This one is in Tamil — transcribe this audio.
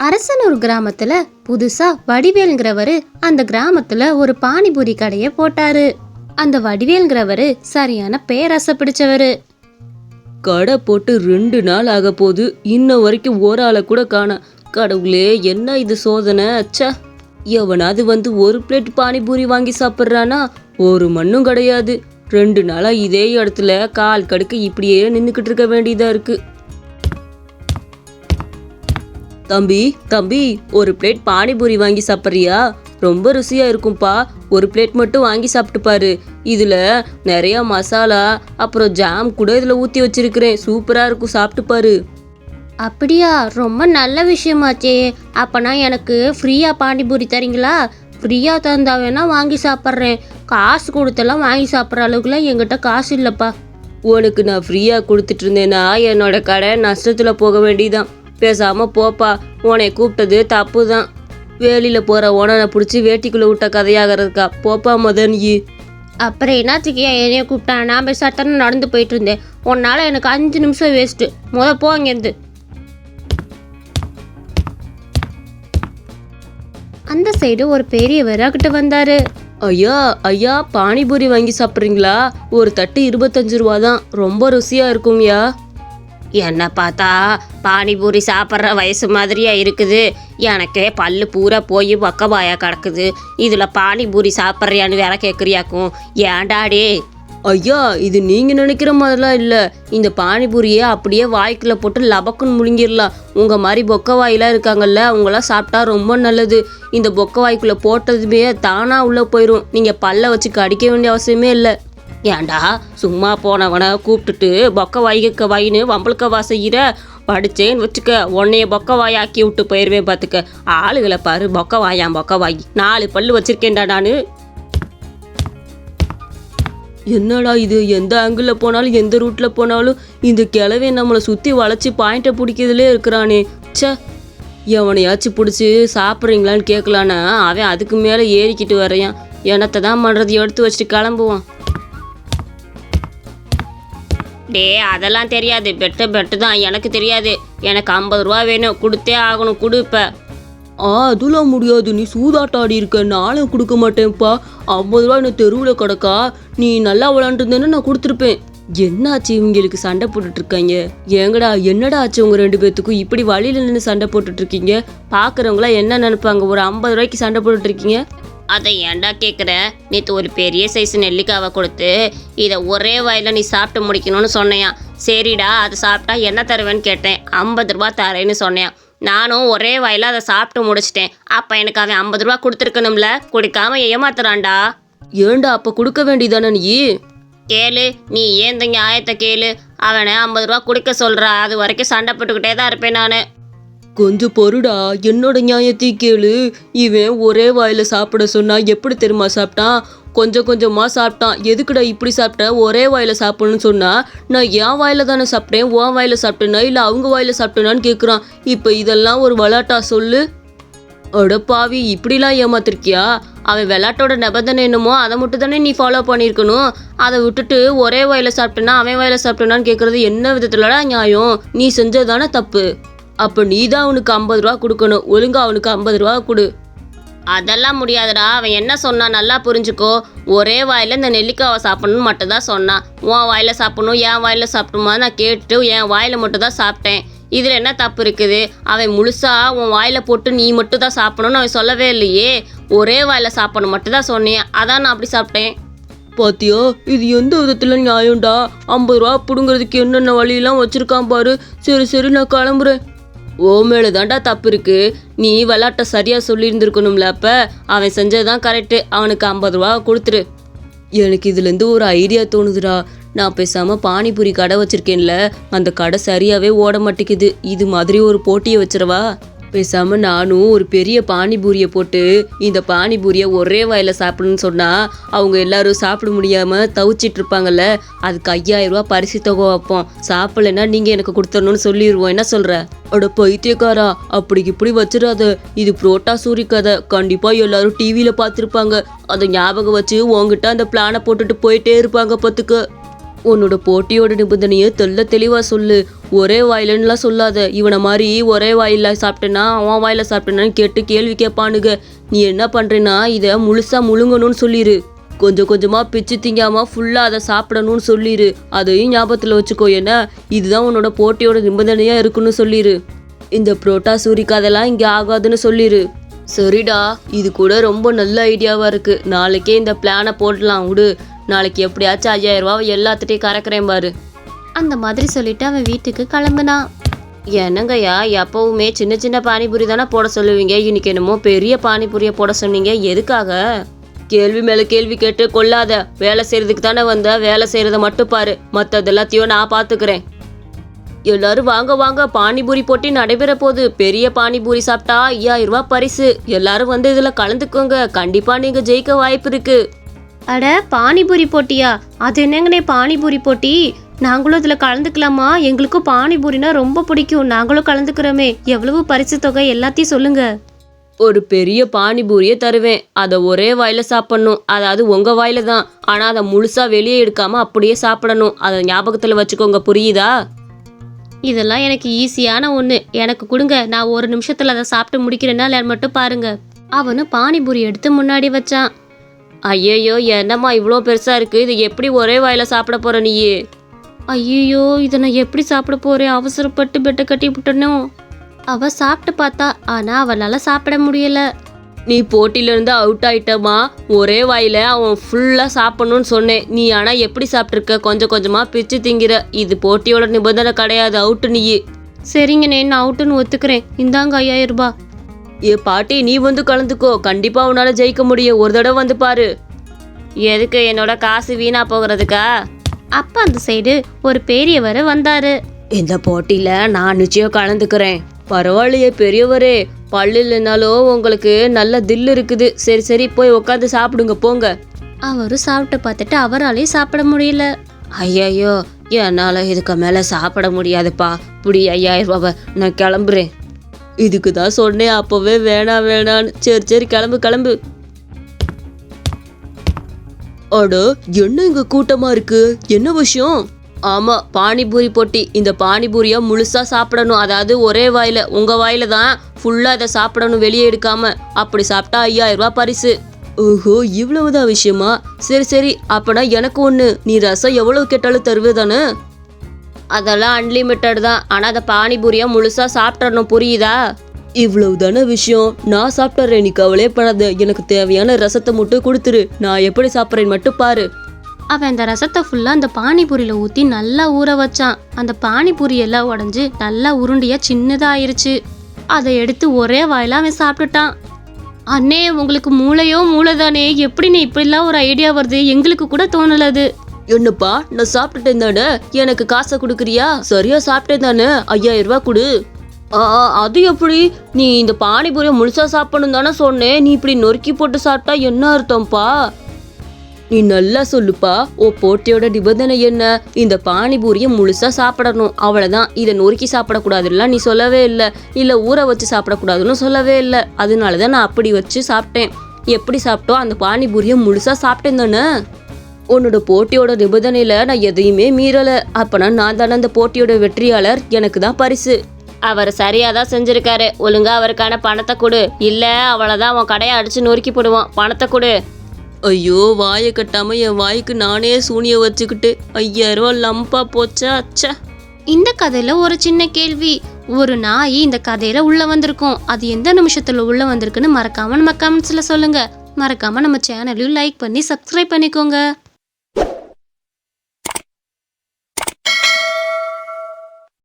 அரசனூர் கிராமத்துல புதுசா வடிவேலுங்கிறவரு அந்த கிராமத்துல ஒரு பானிபூரி கடையை போட்டாரு. அந்த வடிவேலுங்கிறவரு சரியான பேரசை பிடிச்சவரு. கடை போட்டு ரெண்டு நாள் ஆக போகுது இன்ன வரைக்கும் ஒரு ஆளை கூட காண. கடவுளே என்ன இது சோதனை? அச்சா எவனாவது வந்து ஒரு பிளேட் பானிபூரி வாங்கி சாப்பிட்றானா? ஒரு மண்ணும் கிடையாது. ரெண்டு நாளா இதே இடத்துல கால் கடுக்க இப்படியே நின்றுக்கிட்டு இருக்க வேண்டியதா இருக்கு. தம்பி தம்பி ஒரு பிளேட் பானிபூரி வாங்கி சாப்பிட்றியா? ரொம்ப ருசியா இருக்கும்பா. ஒரு பிளேட் மட்டும் வாங்கி சாப்பிட்டு பாரு. இதுல நிறைய மசாலா அப்புறம் ஜாம் கூட இதுல ஊத்தி வச்சிருக்கிறேன். சூப்பரா இருக்கும் சாப்பிட்டு பாரு. அப்படியா? ரொம்ப நல்ல விஷயமாச்சே. அப்பனா எனக்கு ஃப்ரீயா பானிபூரி தரீங்களா? ஃப்ரீயா தந்தா வேணா வாங்கி சாப்பிட்றேன். காசு கொடுத்தெல்லாம் வாங்கி சாப்பிட்ற அளவுக்குலாம் என்கிட்ட காசு இல்லைப்பா. உனக்கு நான் ஃப்ரீயா கொடுத்துட்டு இருந்தேன்னா என்னோட கடை நஷ்டத்துல போக வேண்டியதான் பேசாம போப்பா உன்னை கூப்பிட்டது தப்பு தான் வேலியில போற உனனை பிடிச்சி வேட்டிக்குள்ள விட்ட கதையாகிறதுக்கா. போப்பா மதன் ஈ அப்புறம் என்னத்துக்கு ஏன் என்னைய கூப்பிட்டான் நான் போய் சட்டன்னு நடந்து போயிட்டு இருந்தேன் உன்னால் எனக்கு அஞ்சு நிமிஷம் வேஸ்ட்டு முத போ இங்கேருந்து அந்த சைடு ஒரு பெரியவர் அங்கிட்ட வந்தாரு. ஐயா ஐயா பானிபூரி வாங்கி சாப்பிட்றீங்களா? ஒரு தட்டு இருபத்தஞ்சு ரூபா தான் ரொம்ப ருசியா இருக்கும்யா. என்னை பார்த்தா பானிபூரி சாப்பிட்ற வயசு மாதிரியா இருக்குது. எனக்கே பல்லு பூரா போய் பக்கபாயா கிடக்குது. இதில் பானிபூரி சாப்பிட்றியான்னு வேற கேட்குறியாக்கும் ஏன்டாடே ஐயா இது நீங்கள் நினைக்கிற மாதிரிலாம் இல்லை. இந்த பானிபூரியை அப்படியே வாய்க்குள்ள போட்டு லபக்குன்னு முழுங்கிடலாம். உங்கள் மாதிரி பொக்கவாயெலாம் இருக்காங்கல்ல அவங்களாம் சாப்பிட்டா ரொம்ப நல்லது. இந்த பொக்க வாய்க்குள்ளே போட்டதுமே தானாக உள்ளே போயிடும் நீங்கள் பல்ல வச்சு கடிக்க வேண்டிய அவசியமே இல்லை. ஏண்டா சும்மா போனவனை கூப்பிட்டுட்டு பொக்க வாய்க்க வாயின்னு வம்பளுக்க வா செய்கிற படிச்சேன்னு வச்சுக்க உன்னைய பொக்க வாயாக்கி விட்டு போயிடுவேன் பார்த்துக்க ஆளுகளை பாரு பொக்க வாயாம் பொக்க வாய் நாலு பல்லு வச்சிருக்கேன்டா நான். என்னடா இது எந்த ஆங்கிளில் போனாலும் எந்த ரூட்டில் போனாலும் இந்த கிழவே நம்மளை சுற்றி வளைச்சி பாயிண்ட்டை பிடிக்கிறதுலே இருக்கிறானே. சே எவனையாச்சும் பிடிச்சி சாப்பிட்றீங்களான்னு கேட்கலான்னா அவன் அதுக்கு மேலே ஏறிக்கிட்டு வரையான் எனத்தை தான் பண்ணுறது எடுத்து வச்சுட்டு கிளம்புவான். டே அதெல்லாம் தெரியாது. பெட்டு பெட்டு தான். எனக்கு தெரியாது. எனக்கு ஐம்பது ரூபா வேணும். கொடுத்தே ஆகணும். கொடுப்ப ஆ அதெல்லாம் முடியாது. நீ சூதாட்டாடி இருக்க. நானும் கொடுக்க மாட்டேன்ப்பா. ஐம்பது ரூபா என்ன தெருவில் கிடக்கா. நீ நல்லா விளாண்டுருந்தேன்னு நான் கொடுத்துருப்பேன். என்னாச்சு இவங்களுக்கு சண்டை போட்டுட்ருக்காங்க? ஏங்கடா என்னடா ஆச்சு உங்கள் ரெண்டு பேர்த்துக்கும் இப்படி வழியில் நின்று சண்டை போட்டுட்ருக்கீங்க? இருக்கீங்க என்ன நினைப்பாங்க? ஒரு ஐம்பது ரூபாய்க்கு சண்டை போட்டுட்ருக்கீங்க? அதை ஏன்டா கேட்குற நேற்று ஒரு பெரிய சைஸ் நெல்லிக்காவை கொடுத்து இதை ஒரே வாயில நீ சாப்பிட்டு முடிக்கணும்னு சொன்னேன் சரிடா அதை சாப்பிட்டா என்ன தருவேன்னு கேட்டேன். ஐம்பது ரூபா தரேன்னு சொன்னேன் நானும் ஒரே வாயில அதை சாப்பிட்டு முடிச்சிட்டேன். அப்போ எனக்கு அவன் ஐம்பது ரூபா கொடுத்துருக்கணும்ல. கொடுக்காம ஏமாத்துறான்டா. ஏன்டா அப்ப கொடுக்க வேண்டியதானே நீ? கேளு நீ ஏன் இந்த நியாயத்தை கேளு. அவனை ஐம்பது ரூபா கொடுக்க சொல்றா. அது வரைக்கும் சண்டை போட்டுக்கிட்டே தான் இருப்பேன் நான். கொஞ்சம் பொருடா என்னோட நியாயத்தை கேளு. இவன் ஒரே வாயில சாப்பிட சொன்னா எப்படி தெரியுமா சாப்பிட்டான்? கொஞ்சம் கொஞ்சமாக சாப்பிட்டான். எதுக்குடா இப்படி சாப்பிட்ட? ஒரே வாயில் சாப்பிடணும்னு சொன்னா நான் என் வாயில தானே சாப்பிட்டேன் உன் வாயில சாப்பிட்டேனா? இல்லை அவங்க வாயில சாப்பிட்டேனான்னு கேட்குறான் இப்போ இதெல்லாம் ஒரு விளாட்டா சொல்லு. அட பாவி இப்படிலாம் ஏமாத்திருக்கியா? அவன் விளாட்டோட நிபந்தனை என்னமோ அதை மட்டும் தானே நீ ஃபாலோ பண்ணியிருக்கணும். அதை விட்டுட்டு ஒரே வாயில சாப்பிட்டேன்னா அவன் வாயில சாப்பிட்டேனான்னு கேட்குறது என்ன விதத்துலடா நியாயம்? நீ செஞ்சது தானே தப்பு. அப்போ நீ தான் அவனுக்கு ஐம்பது ரூபா கொடுக்கணும். ஒழுங்கா அவனுக்கு ஐம்பது ரூபா கொடு. அதெல்லாம் முடியாதுடா. அவன் என்ன சொன்னான் நல்லா புரிஞ்சுக்கோ. ஒரே வாயில் இந்த நெல்லிக்காவை சாப்பிடணும்னு மட்டும் தான் சொன்னான். உன் வாயில் சாப்பிடணும் என் வாயில் சாப்பிடுமா நான் கேட்டுட்டு என் வாயில் மட்டும் தான் சாப்பிட்டேன். இதில் என்ன தப்பு இருக்குது? அவன் முழுசா உன் வாயில் போட்டு நீ மட்டும் தான் சாப்பிடணும்னு அவன் சொல்லவே இல்லையே. ஒரே வாயில் சாப்பிடணும் மட்டும் தான் சொன்னேன். அதான் நான் அப்படி சாப்பிட்டேன். பாத்தியா? இது எந்த விதத்துல நியாயம்டா? ஐம்பது ரூபா பிடுங்கிறதுக்கு என்னென்ன வழியெல்லாம் வச்சிருக்கான் பாரு. சரி சரி நான் கிளம்புறேன். ஓ மேலே தாண்டா தப்பு இருக்கு. நீ விளாட்ட சரியா சொல்லியிருந்திருக்கணும்ல அப்ப? அவன் செஞ்சதுதான் கரெக்டு அவனுக்கு ஐம்பது ரூபா கொடுத்துரு. எனக்கு இதுலேருந்து ஒரு ஐடியா தோணுதுடா. நான் பேசாமல் பானிபூரி கடை வச்சுருக்கேன்ல. அந்த கடை சரியாகவே ஓட மாட்டேங்குது. இது மாதிரி ஒரு போட்டியை வச்சிடவா? பேசாம நானும் ஒரு பெரிய பானிபூரியை போட்டு இந்த பானிபூரியை ஒரே வாயில சாப்பிடணும்னு சொன்னா அவங்க எல்லாரும் சாப்பிட முடியாம தவிச்சிட்டு இருப்பாங்கல்ல அதுக்கு ஐயாயிரம் ரூபா பரிசு தொகை வைப்போம். சாப்பிடலன்னா நீங்க எனக்கு கொடுத்துடணும்னு சொல்லிடுவோம். என்ன சொல்ற? அட பைத்தியக்காரா அப்படி இப்படி வச்சிடாத. இது புரோட்டா சூரி கதை. கண்டிப்பா எல்லாரும் டிவியில பார்த்துருப்பாங்க. அதை ஞாபகம் வச்சு உங்ககிட்ட அந்த பிளானை போட்டுட்டு போயிட்டே இருப்பாங்க பத்துக்கு. உன்னோட போட்டியோட நிபந்தனையை தெல்ல தெளிவா சொல்லு. ஒரே வாயிலன்னுலாம் சொல்லாத. இவனை மாதிரி ஒரே வாயில சாப்பிட்டேனா அவன் வாயில சாப்பிட்டேனான்னு கேட்டு கேள்வி கேட்பானுங்க. நீ என்ன பண்றேன்னா இதை முழுசா முழுங்கணும்னு சொல்லிடு கொஞ்சம் கொஞ்சமா பிச்சு திங்காம ஃபுல்லா அதை சாப்பிடணும்னு சொல்லிடு அதையும் ஞாபகத்துல வச்சுக்கோ என்ன இதுதான் உன்னோட போட்டியோட நிபந்தனையா இருக்குன்னு சொல்லிடு இந்த புரோட்டா சூரி கதைலாம் இங்கே ஆகாதுன்னு சொல்லிடு சரிடா இது கூட ரொம்ப நல்ல ஐடியாவா இருக்கு. நாளைக்கே இந்த பிளானை போடலாம் விடு. நாளைக்கு எப்படியாச்சும் ஐயாயிரம் ரூபாவை எல்லாத்துட்டையும் கறக்குறேன் பாரு. அந்த மாதிரி சொல்லிட்டு அவன் வீட்டுக்கு கிளம்புனான். என்னங்கய்யா எப்பவுமே சின்ன சின்ன பானிபூரி தானே போட சொல்லுவீங்க? இன்னைக்கு என்னமோ பெரிய பானிபூரியை போட சொன்னீங்க. எதுக்காக? கேள்வி மேல கேள்வி கேட்டு கொள்ளாத. வேலை செய்யறதுக்கு தானே வந்த. வேலை செய்யறத மட்டும் பாரு. மற்றது எல்லாத்தையும் நான் பார்த்துக்கிறேன். எல்லாரும் வாங்க வாங்க. பானிபூரி போட்டி நடைபெற போகுது. பெரிய பானிபூரி சாப்பிட்டா ஐயாயிரம் ரூபாய் பரிசு. எல்லாரும் வந்து இதுல கலந்துக்கோங்க. கண்டிப்பா நீங்க ஜெயிக்க வாய்ப்பு இருக்கு. அட பானிபூரி போட்டியா? அது என்னங்கண்ணே பானிபூரி போட்டி? நாங்களும் இதில் கலந்துக்கலாமா? எங்களுக்கும் பானிபூரினா ரொம்ப பிடிக்கும். நாங்களும் கலந்துக்கிறோமே. எவ்வளவு பரிசு தொகை எல்லாத்தையும் சொல்லுங்க. ஒரு பெரிய பானிபூரியை தருவேன். அதை ஒரே வாயில சாப்பிடணும். அதாவது உங்க வாயில தான். ஆனா அதை முழுசா வெளியே எடுக்காம அப்படியே சாப்பிடணும். அதை ஞாபகத்துல வச்சுக்கோங்க. புரியுதா? இதெல்லாம் எனக்கு ஈஸியான ஒன்று எனக்கு கொடுங்க. நான் ஒரு நிமிஷத்தில் அதை சாப்பிட்டு முடிக்கிறேன்னா மட்டும் பாருங்க. அவனு பானிபூரி எடுத்து முன்னாடி வச்சான். ஐயையோ என்னம்மா இவ்வளோ பெருசாக இருக்குது இது எப்படி ஒரே வாயில் சாப்பிட போகிற நீயே? ஐயோ இதை நான் எப்படி சாப்பிட போகிறேன் அவசரப்பட்டு பெட்டை கட்டி விட்டனும் அவள் சாப்பிட்டு பார்த்தா ஆனால் அவளால் சாப்பிட முடியல. நீ போட்டியிலேருந்து அவுட் ஆயிட்டமா ஒரே வாயில அவன் ஃபுல்லாக சாப்பிடணும்னு சொன்னேன். நீ ஆனால் எப்படி சாப்பிட்ருக்க கொஞ்சம் கொஞ்சமாக பிச்சு திங்கிற. இது போட்டியோட நிபந்தனை கிடையாது அவுட்டு நீ சரிங்கண்ணே நான் அவுட்டுன்னு ஒத்துக்கிறேன். இந்தாங்க ஐயாயிரம் ரூபாய். ஏ பாட்டி நீ வந்து கலந்துக்கோ. கண்டிப்பா உன்னால ஜெயிக்க முடியும். ஒரு தடவை வந்து பாரு. எதுக்கு என்னோட காசு வீணா போகிறதுக்கா? அப்ப அந்த சைடு ஒரு பெரியவர் வந்தாரு. இந்த போட்டியில நான் நிச்சயம் கலந்துக்கிறேன். பரவாயில்லையே பெரியவரே. பல்லு இல்லைனாலும் உங்களுக்கு நல்ல தில் இருக்குது. சரி சரி போய் உட்காந்து சாப்பிடுங்க போங்க. அவரும் சாப்பிட்டு பார்த்துட்டு அவராலையும் சாப்பிட முடியல. ஐயையோ என்னால இதுக்கு மேல சாப்பிட முடியாதுப்பா. புடி ஐயாயிரம் ரூபாவை நான் கிளம்புறேன். இதுக்கு தான் சொன்னேன் அப்போவே வேணாம் வேணான்னு. சரி சரி கிளம்பு கிளம்பு. அடோ என்ன இங்க கூட்டமா இருக்கு? என்ன விஷயம்? ஆமா பானிபூரி போட்டி. இந்த பானிபூரியை முழுசா சாப்பிடணும். அதாவது ஒரே வாயில உங்க வாயில தான் ஃபுல்லா இதை சாப்பிடணும் வெளியே எடுக்காம. அப்படி சாப்பிட்டா ஐயாயிரம் ரூபாய் பரிசு. ஓஹோ இவ்வளவுதான் விஷயமா? சரி சரி அப்பனா எனக்கு ஒண்ணு. நீ ரசம் எவ்வளவு கேட்டாலும் தருவதானே? அதெல்லாம் அன்லிமிட்டட் தான். ஆனா அந்த பானிபூரியாக முழுசா சாப்பிட்றணும் புரியுதா? இவ்வளவு தானே விஷயம். நான் சாப்பிட்றேன் நீ கவலையே படாத. எனக்கு தேவையான ரசத்தை மட்டும் கொடுத்துரு. நான் எப்படி சாப்பிட்றேன்னு மட்டும் பாரு. அவன் அந்த ரசத்தை ஃபுல்லாக அந்த பானிபூரியில் ஊற்றி நல்லா ஊற வச்சான். அந்த பானிபூரி எல்லாம் உடஞ்சி நல்லா உருண்டியாக சின்னதாக ஆயிடுச்சு அதை எடுத்து ஒரே வாயில அவன் சாப்பிட்டுட்டான். அண்ணே உங்களுக்கு மூளையோ மூளைதானே? எப்படி நீ இப்படிலாம் ஒரு ஐடியா வருது? எங்களுக்கு கூட தோணல அது என்னப்பா நான் சாப்பிட்டுட்டேன் தானே? எனக்கு காசை கொடுக்குறியா? சரியா சாப்பிட்டேன் தானே? ஐயாயிரம் ரூபாய் கொடு. அது எப்படி? நீ இந்த பானிபூரியை முழுசா சாப்பிடணும் தானே சொன்னேன் நீ இப்படி நொறுக்கி போட்டு சாப்பிட்டா என்ன அர்த்தம்ப்பா? நீ நல்லா சொல்லுப்பா. ஓ போட்டியோட நிபந்தனை என்ன? இந்த பானிபூரியை முழுசா சாப்பிடணும். அவ்வளவுதான். இதை நொறுக்கி சாப்பிடக்கூடாதுலாம் நீ சொல்லவே இல்லை. இல்லை ஊற வச்சு சாப்பிடக்கூடாதுன்னு சொல்லவே இல்லை. அதனால தான் நான் அப்படி வச்சு சாப்பிட்டேன். எப்படி சாப்பிட்டோம் அந்த பானிபூரியை முழுசா சாப்பிட்டேன் தானே? உன்னோட போட்டியோட நிபந்தனையில நான் எதையுமே மீறல. அப்பனா நான் தானே அந்த போட்டியோட வெற்றியாளர்? எனக்கு தான் பரிசு. அவர் சரியா தான் செஞ்சிருக்காரு. ஒழுங்கா அவருக்கான பணத்தை கொடு. இல்ல அவ்வளவுதான் அவன் கடையை அடிச்சு நொறுக்கி போடுவான். பணத்தை கொடு. ஐயோ வாயை கட்டாம என் வாய்க்கு நானே சூனிய வச்சுக்கிட்டு ஐயாயிரம் லம்பா போச்சா? அச்சா இந்த கதையில ஒரு சின்ன கேள்வி. ஒரு நாய் இந்த கதையில உள்ள வந்திருக்கும். அது எந்த நிமிஷத்துல உள்ள வந்திருக்குன்னு மறக்காம நம்ம கமெண்ட்ஸ்ல சொல்லுங்க. மறக்காம நம்ம சேனலையும் லைக் பண்ணி சப்ஸ்கிரைப் பண்ணிக்கோங்க. you